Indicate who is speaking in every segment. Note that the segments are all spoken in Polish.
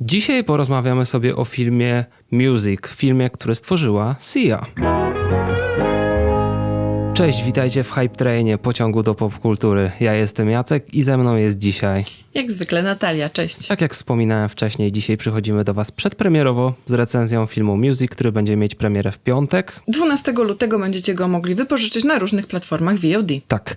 Speaker 1: Dzisiaj porozmawiamy sobie o filmie Music, filmie, który stworzyła Sia. Cześć, witajcie w Hype Trainie, pociągu do popkultury. Ja jestem Jacek i ze mną jest dzisiaj.
Speaker 2: Jak zwykle Natalia, cześć.
Speaker 1: Tak jak wspominałem wcześniej, dzisiaj przychodzimy do Was przedpremierowo z recenzją filmu Music, który będzie mieć premierę w piątek.
Speaker 2: 12 lutego będziecie go mogli wypożyczyć na różnych platformach VOD.
Speaker 1: Tak,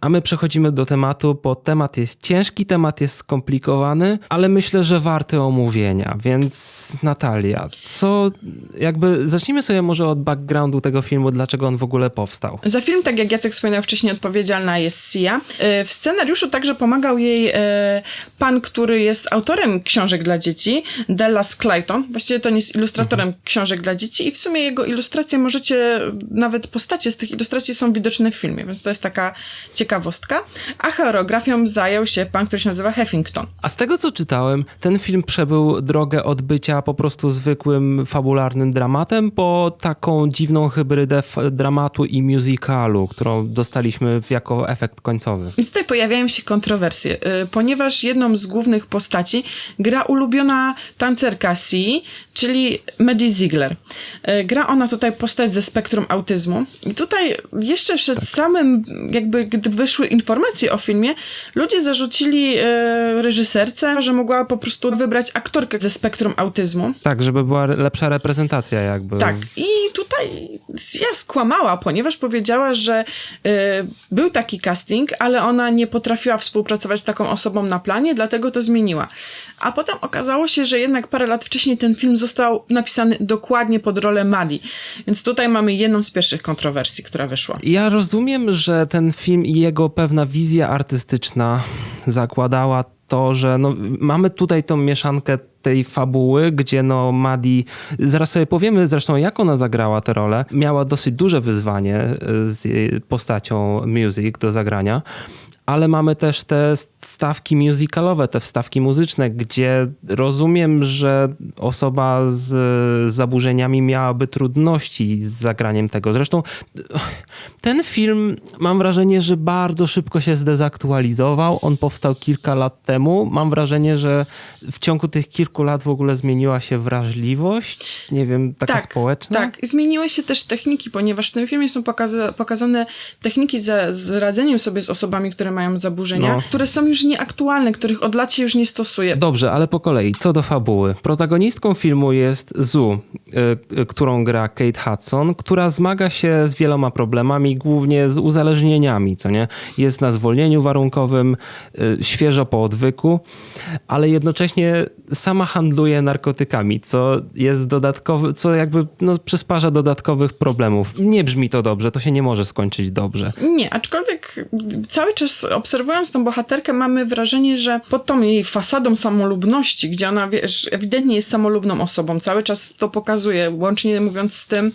Speaker 1: a my przechodzimy do tematu, bo temat jest ciężki, temat jest skomplikowany, ale myślę, że warty omówienia. Więc Natalia, co jakby zacznijmy sobie może od backgroundu tego filmu, dlaczego on w ogóle powstał.
Speaker 2: Za film, tak jak Jacek wspomniał wcześniej, odpowiedzialna jest Sia. E, W scenariuszu także pomagał jej e, pan, który jest autorem książek dla dzieci, Dallas Clayton. Właściwie to nie jest ilustratorem książek dla dzieci i w sumie jego ilustracje możecie, nawet postacie z tych ilustracji są widoczne w filmie, więc to jest taka ciekawostka. A choreografią zajął się pan, który się nazywa Heffington.
Speaker 1: A z tego co czytałem, ten film przebył drogę od bycia po prostu zwykłym fabularnym dramatem po taką dziwną hybrydę dramatu i musicalu, którą dostaliśmy jako efekt końcowy.
Speaker 2: I tutaj pojawiają się kontrowersje, y, ponieważ jedną z głównych postaci gra ulubiona tancerka Si, czyli Maddie Ziegler. Y, Gra ona tutaj postać ze spektrum autyzmu. I tutaj jeszcze przed samym, jakby gdy wyszły informacje o filmie, ludzie zarzucili y, reżyserce, że mogła po prostu wybrać aktorkę ze spektrum autyzmu.
Speaker 1: Tak, żeby była lepsza reprezentacja jakby.
Speaker 2: Tak, i tutaj ja skłamała, ponieważ powiedziała, że y, był taki casting, ale ona nie potrafiła współpracować z taką osobą na planie, dlatego to zmieniła. A potem okazało się, że jednak parę lat wcześniej ten film został napisany dokładnie pod rolę Mali. Więc tutaj mamy jedną z pierwszych kontrowersji, która wyszła.
Speaker 1: Ja rozumiem, że ten film i jego pewna wizja artystyczna zakładała to, że no, mamy tutaj tą mieszankę tej fabuły, gdzie no Madi, zaraz sobie powiemy zresztą jak ona zagrała tę rolę, miała dosyć duże wyzwanie y, z postacią music do zagrania, ale mamy też te stawki musicalowe, te wstawki muzyczne, gdzie rozumiem, że osoba z, zaburzeniami miałaby trudności z zagraniem tego. Zresztą ten film mam wrażenie, że bardzo szybko się zdezaktualizował. On powstał kilka lat temu. Mam wrażenie, że w ciągu tych kilku lat w ogóle zmieniła się wrażliwość, nie wiem, taka społeczna.
Speaker 2: Tak, zmieniły się też techniki, ponieważ w tym filmie są pokaza- pokazane techniki z radzeniem sobie z osobami, które mają zaburzenia,
Speaker 1: No.
Speaker 2: które są już nieaktualne, których od lat się już nie stosuje.
Speaker 1: Dobrze, ale po kolei. Co do fabuły. Protagonistką filmu jest Zu, y, y, którą gra Kate Hudson, która zmaga się z wieloma problemami, głównie z uzależnieniami, co nie? Jest na zwolnieniu warunkowym, y, świeżo po odwyku, ale jednocześnie sama handluje narkotykami, co jest dodatkowy, co jakby no, przysparza dodatkowych problemów. Nie brzmi to dobrze, to się nie może skończyć dobrze.
Speaker 2: Nie, aczkolwiek cały czas obserwując tą bohaterkę mamy wrażenie, że pod tą jej fasadą samolubności, gdzie ona wiesz, ewidentnie jest samolubną osobą, cały czas to pokazuje, łącznie mówiąc z tym,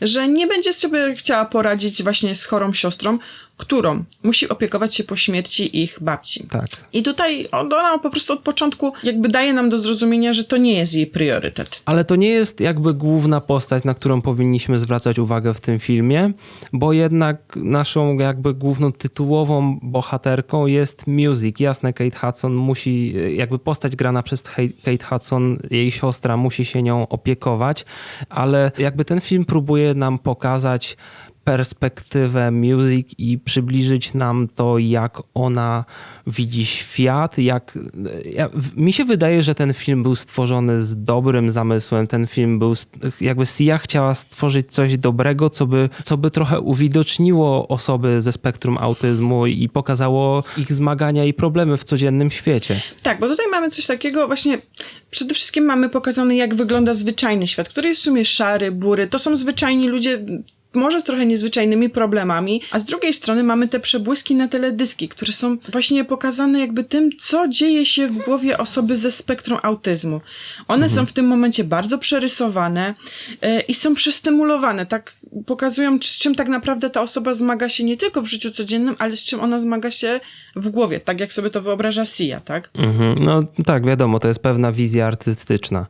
Speaker 2: że nie będzie sobie chciała poradzić właśnie z chorą siostrą, którą musi opiekować się po śmierci ich babci.
Speaker 1: Tak.
Speaker 2: I tutaj ona po prostu od początku jakby daje nam do zrozumienia, że to nie jest jej priorytet.
Speaker 1: Ale to nie jest jakby główna postać, na którą powinniśmy zwracać uwagę w tym filmie, bo jednak naszą jakby główną tytułową bohaterką jest Music. Jasne, Kate Hudson musi, jakby postać grana przez Kate Hudson, jej siostra musi się nią opiekować, ale jakby ten film próbuje nam pokazać perspektywę Music i przybliżyć nam to, jak ona widzi świat, jak... Ja, mi się wydaje, że ten film był stworzony z dobrym zamysłem. Ten film był... Jakby Sia chciała stworzyć coś dobrego, co by, co by trochę uwidoczniło osoby ze spektrum autyzmu i pokazało ich zmagania i problemy w codziennym świecie.
Speaker 2: Tak, bo tutaj mamy coś takiego właśnie, przede wszystkim mamy pokazane, jak wygląda zwyczajny świat, który jest w sumie szary, bury, to są zwyczajni ludzie, może z trochę niezwyczajnymi problemami, a z drugiej strony mamy te przebłyski na teledyski, które są właśnie pokazane jakby tym, co dzieje się w głowie osoby ze spektrum autyzmu. One są w tym momencie bardzo przerysowane e, i są przestymulowane, tak pokazują, z czym tak naprawdę ta osoba zmaga się nie tylko w życiu codziennym, ale z czym ona zmaga się w głowie, tak jak sobie to wyobraża Sia, tak?
Speaker 1: Mhm. No tak, wiadomo, to jest pewna wizja artystyczna.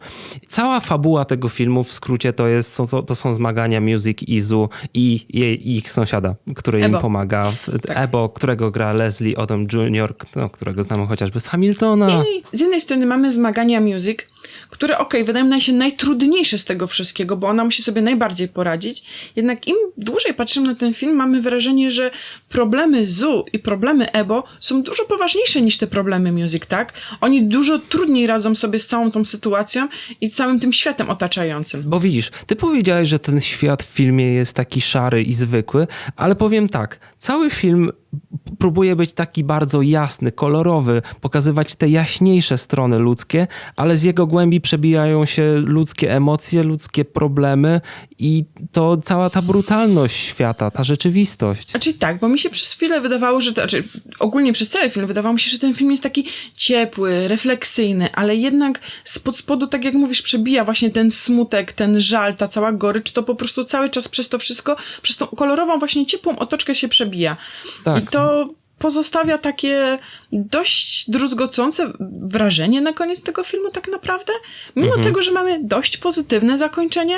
Speaker 1: Cała fabuła tego filmu w skrócie to, jest, są, to, to są zmagania Music, Izu i ich sąsiada, który im
Speaker 2: Ebo.
Speaker 1: pomaga. W,
Speaker 2: Tak.
Speaker 1: Ebo, którego gra Leslie Odom Jr., no, którego znamy chociażby z Hamiltona.
Speaker 2: I z jednej strony mamy zmagania music, które okej, wydają nam się najtrudniejsze z tego wszystkiego, bo ona musi sobie najbardziej poradzić. Jednak im dłużej patrzymy na ten film, mamy wrażenie, że problemy Zu i problemy Ebo są dużo poważniejsze niż te problemy Music, tak? Oni dużo trudniej radzą sobie z całą tą sytuacją i całym tym światem otaczającym.
Speaker 1: Bo widzisz, ty powiedziałeś, że ten świat w filmie jest taki szary i zwykły, ale powiem tak, cały film próbuje być taki bardzo jasny, kolorowy, pokazywać te jaśniejsze strony ludzkie, ale z jego głębi przebijają się ludzkie emocje, ludzkie problemy i to cała ta brutalność świata, ta rzeczywistość.
Speaker 2: Znaczy tak, bo mi się przez chwilę wydawało, że, to, znaczy ogólnie przez cały film wydawało mi się, że ten film jest taki ciepły, refleksyjny, ale jednak spod spodu, tak jak mówisz, przebija właśnie ten smutek, ten żal, ta cała gorycz, to po prostu cały czas przez to wszystko, przez tą kolorową właśnie ciepłą otoczkę się przebija.
Speaker 1: Tak.
Speaker 2: I to pozostawia takie dość druzgocące wrażenie na koniec tego filmu tak naprawdę. Mimo tego, że mamy dość pozytywne zakończenie,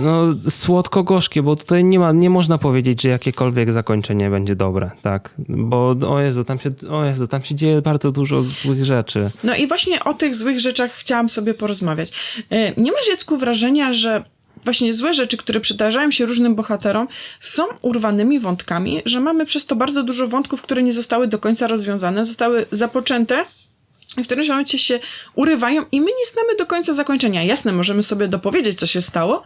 Speaker 1: No, słodko-gorzkie, bo tutaj nie ma, nie można powiedzieć, że jakiekolwiek zakończenie będzie dobre, tak? Bo o Jezu, tam się, o Jezu, tam się dzieje bardzo dużo złych rzeczy.
Speaker 2: No i właśnie o tych złych rzeczach chciałam sobie porozmawiać. E, Nie masz, Jacku, wrażenia, że właśnie złe rzeczy, które przydarzają się różnym bohaterom, są urwanymi wątkami, że mamy przez to bardzo dużo wątków, które nie zostały do końca rozwiązane, zostały zapoczęte i w którymś momencie się urywają i my nie znamy do końca zakończenia. Jasne, możemy sobie dopowiedzieć, co się stało,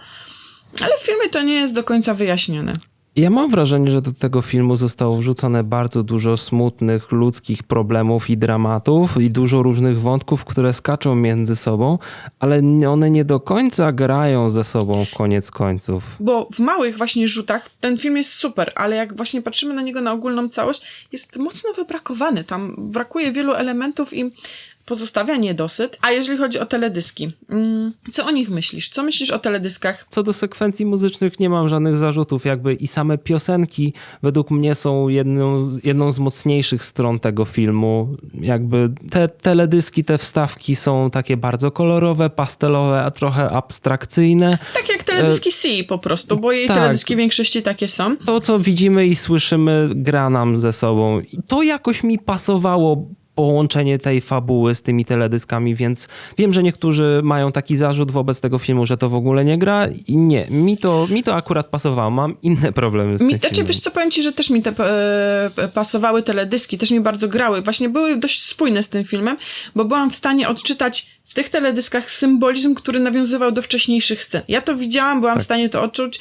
Speaker 2: ale w filmie to nie jest do końca wyjaśnione.
Speaker 1: Ja mam wrażenie, że do tego filmu zostało wrzucone bardzo dużo smutnych ludzkich problemów i dramatów i dużo różnych wątków, które skaczą między sobą, ale one nie do końca grają ze sobą koniec końców.
Speaker 2: Bo w małych właśnie rzutach ten film jest super, ale jak właśnie patrzymy na niego na ogólną całość, jest mocno wybrakowany. Tam brakuje wielu elementów i pozostawia niedosyt. A jeżeli chodzi o teledyski, mm, co o nich myślisz? Co myślisz o teledyskach?
Speaker 1: Co do sekwencji muzycznych nie mam żadnych zarzutów, jakby i same piosenki według mnie są jedną, jedną z mocniejszych stron tego filmu. Jakby te teledyski, te wstawki są takie bardzo kolorowe, pastelowe, a trochę abstrakcyjne.
Speaker 2: Tak jak teledyski C po prostu, bo jej
Speaker 1: tak.
Speaker 2: teledyski w większości takie są.
Speaker 1: To, co widzimy i słyszymy, gra nam ze sobą. To jakoś mi pasowało połączenie tej fabuły z tymi teledyskami, więc wiem, że niektórzy mają taki zarzut wobec tego filmu, że to w ogóle nie gra i nie, mi to, mi to akurat pasowało. Mam inne problemy z
Speaker 2: Mi,
Speaker 1: tym
Speaker 2: znaczy,
Speaker 1: filmem.
Speaker 2: wiesz co, powiem ci, że też mi te e, pasowały teledyski, też mi bardzo grały. Właśnie były dość spójne z tym filmem, bo byłam w stanie odczytać w tych teledyskach symbolizm, który nawiązywał do wcześniejszych scen. Ja to widziałam, byłam w stanie to odczuć.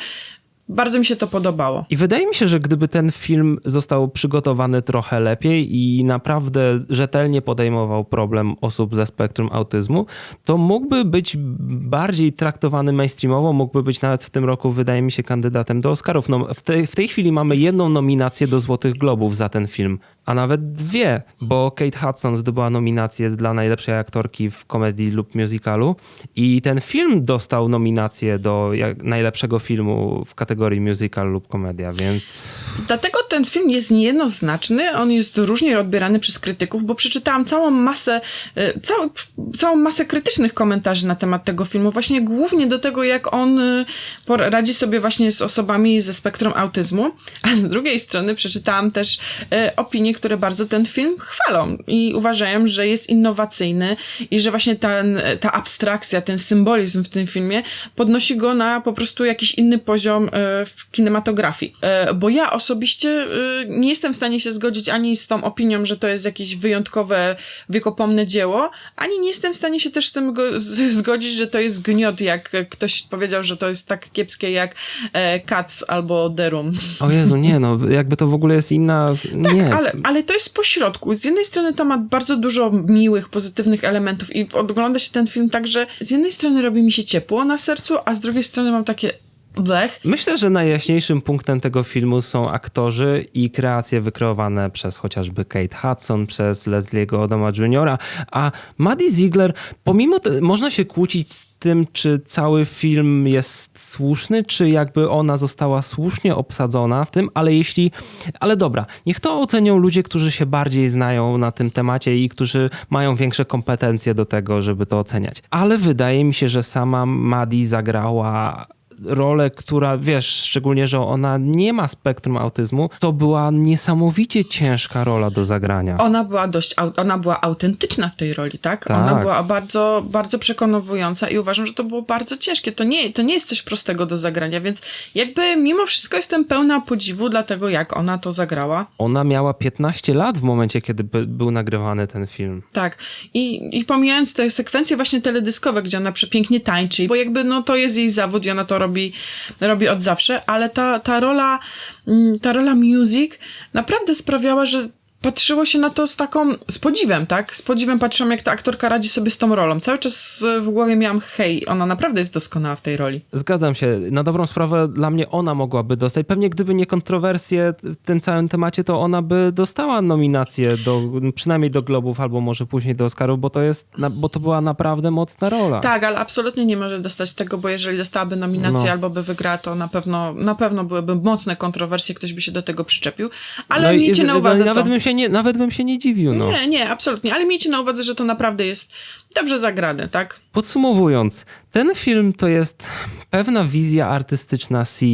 Speaker 2: Bardzo mi się to podobało.
Speaker 1: I wydaje mi się, że gdyby ten film został przygotowany trochę lepiej i naprawdę rzetelnie podejmował problem osób ze spektrum autyzmu, to mógłby być bardziej traktowany mainstreamowo, mógłby być nawet w tym roku, wydaje mi się, kandydatem do Oscarów. No, w, tej, w tej chwili mamy jedną nominację do Złotych Globów za ten film, a nawet dwie, bo Kate Hudson zdobyła nominację dla najlepszej aktorki w komedii lub musicalu i ten film dostał nominację do najlepszego filmu w kategorii musical lub komedia, więc
Speaker 2: Dlatego ten film jest niejednoznaczny, on jest różnie odbierany przez krytyków, bo przeczytałam całą masę, e, całą, całą masę krytycznych komentarzy na temat tego filmu, właśnie głównie do tego, jak on e, radzi sobie właśnie z osobami ze spektrum autyzmu, a z drugiej strony przeczytałam też e, opinie, które bardzo ten film chwalą i uważają, że jest innowacyjny i że właśnie ten, ta abstrakcja, ten symbolizm w tym filmie podnosi go na po prostu jakiś inny poziom w kinematografii. Bo ja osobiście nie jestem w stanie się zgodzić ani z tą opinią, że to jest jakieś wyjątkowe, wiekopomne dzieło, ani nie jestem w stanie się też z tym zgodzić, że to jest gniot, jak ktoś powiedział, że to jest tak kiepskie jak e, Cats albo The Room.
Speaker 1: o Jezu, nie no, jakby to w ogóle jest inna, nie.
Speaker 2: Ale, ale to jest pośrodku. Z jednej strony to ma bardzo dużo miłych, pozytywnych elementów i ogląda się ten film tak, że z jednej strony robi mi się ciepło na sercu, a z drugiej strony mam takie blech.
Speaker 1: Myślę, że najjaśniejszym punktem tego filmu są aktorzy i kreacje wykreowane przez chociażby Kate Hudson, przez Leslie'ego Odoma Jr., a Maddie Ziegler, pomimo, te, można się kłócić z tym, czy cały film jest słuszny, czy jakby ona została słusznie obsadzona w tym, ale jeśli, ale dobra, niech to ocenią ludzie, którzy się bardziej znają na tym temacie i którzy mają większe kompetencje do tego, żeby to oceniać. Ale wydaje mi się, że sama Maddie zagrała rolę, która, wiesz, szczególnie, że ona nie ma spektrum autyzmu, to była niesamowicie ciężka rola do zagrania.
Speaker 2: Ona była dość, ona była autentyczna w tej roli, tak?
Speaker 1: Tak.
Speaker 2: Ona była bardzo, bardzo przekonująca i uważam, że to było bardzo ciężkie. To nie, to nie jest coś prostego do zagrania, więc jakby mimo wszystko jestem pełna podziwu dla tego, jak ona to zagrała.
Speaker 1: Ona miała 15 lat w momencie, kiedy by, był nagrywany ten film.
Speaker 2: Tak. I, I pomijając te sekwencje właśnie teledyskowe, gdzie ona przepięknie tańczy, bo jakby no to jest jej zawód i ona to robi, robi od zawsze, ale ta, ta rola, mm, ta rola music naprawdę sprawiała, że patrzyło się na to z taką, z podziwem, tak? Z podziwem patrzyłam, jak ta aktorka radzi sobie z tą rolą. Cały czas e, w głowie miałam, hej, ona naprawdę jest doskonała w tej roli.
Speaker 1: Zgadzam się. Na dobrą sprawę dla mnie ona mogłaby dostać. Pewnie gdyby nie kontrowersje w tym całym temacie, to ona by dostała nominację do, przynajmniej do Globów albo może później do Oscarów, bo to jest, bo to była naprawdę mocna rola.
Speaker 2: Tak, ale absolutnie nie może dostać tego, bo jeżeli dostałaby nominację
Speaker 1: No.
Speaker 2: albo by wygrała, to na pewno, na pewno byłyby mocne kontrowersje, ktoś by się do tego przyczepił. Ale
Speaker 1: No i-
Speaker 2: miejcie na
Speaker 1: no i
Speaker 2: uwadze
Speaker 1: nawet
Speaker 2: to.
Speaker 1: bym się nie, nawet bym się nie dziwił. No.
Speaker 2: Nie, nie, absolutnie. Ale miejcie na uwadze, że to naprawdę jest dobrze zagrane, tak?
Speaker 1: Podsumowując, ten film to jest pewna wizja artystyczna CE,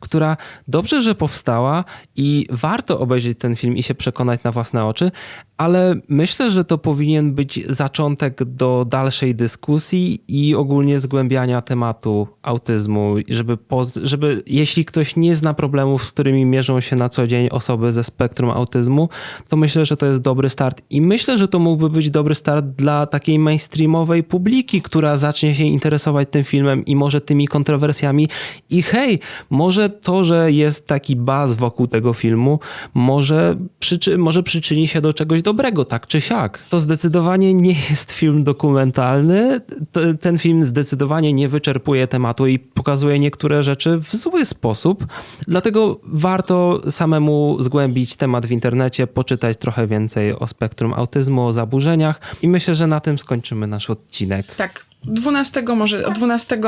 Speaker 1: która dobrze, że powstała i warto obejrzeć ten film i się przekonać na własne oczy, ale myślę, że to powinien być zaczątek do dalszej dyskusji i ogólnie zgłębiania tematu autyzmu, żeby, żeby jeśli ktoś nie zna problemów, z którymi mierzą się na co dzień osoby ze spektrum autyzmu, to myślę, że to jest dobry start i myślę, że to mógłby być dobry start dla takiej mainstreamowej publiki, która zacznie się interesować tym filmem i może tymi kontrowersjami i hej, może to, że jest taki baz wokół tego filmu, może, przyczy- może przyczyni się do czegoś dobrego, tak czy siak. To zdecydowanie nie jest film dokumentalny. T- Ten film zdecydowanie nie wyczerpuje tematu i pokazuje niektóre rzeczy w zły sposób. Dlatego warto samemu zgłębić temat w internecie, poczytać trochę więcej o spektrum autyzmu, o zaburzeniach i myślę, że na tym skończymy nasz odcinek.
Speaker 2: Tak. 12 może, od 12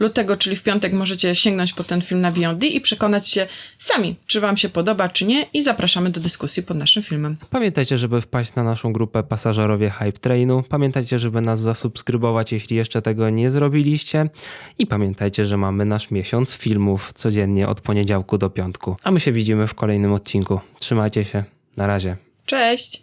Speaker 2: lutego, czyli w piątek, możecie sięgnąć po ten film na VOD i przekonać się sami, czy Wam się podoba, czy nie, i zapraszamy do dyskusji pod naszym filmem.
Speaker 1: Pamiętajcie, żeby wpaść na naszą grupę Pasażerowie Hype Trainu. Pamiętajcie, żeby nas zasubskrybować, jeśli jeszcze tego nie zrobiliście. I pamiętajcie, że mamy nasz miesiąc filmów codziennie od poniedziałku do piątku. A my się widzimy w kolejnym odcinku. Trzymajcie się. Na razie.
Speaker 2: Cześć!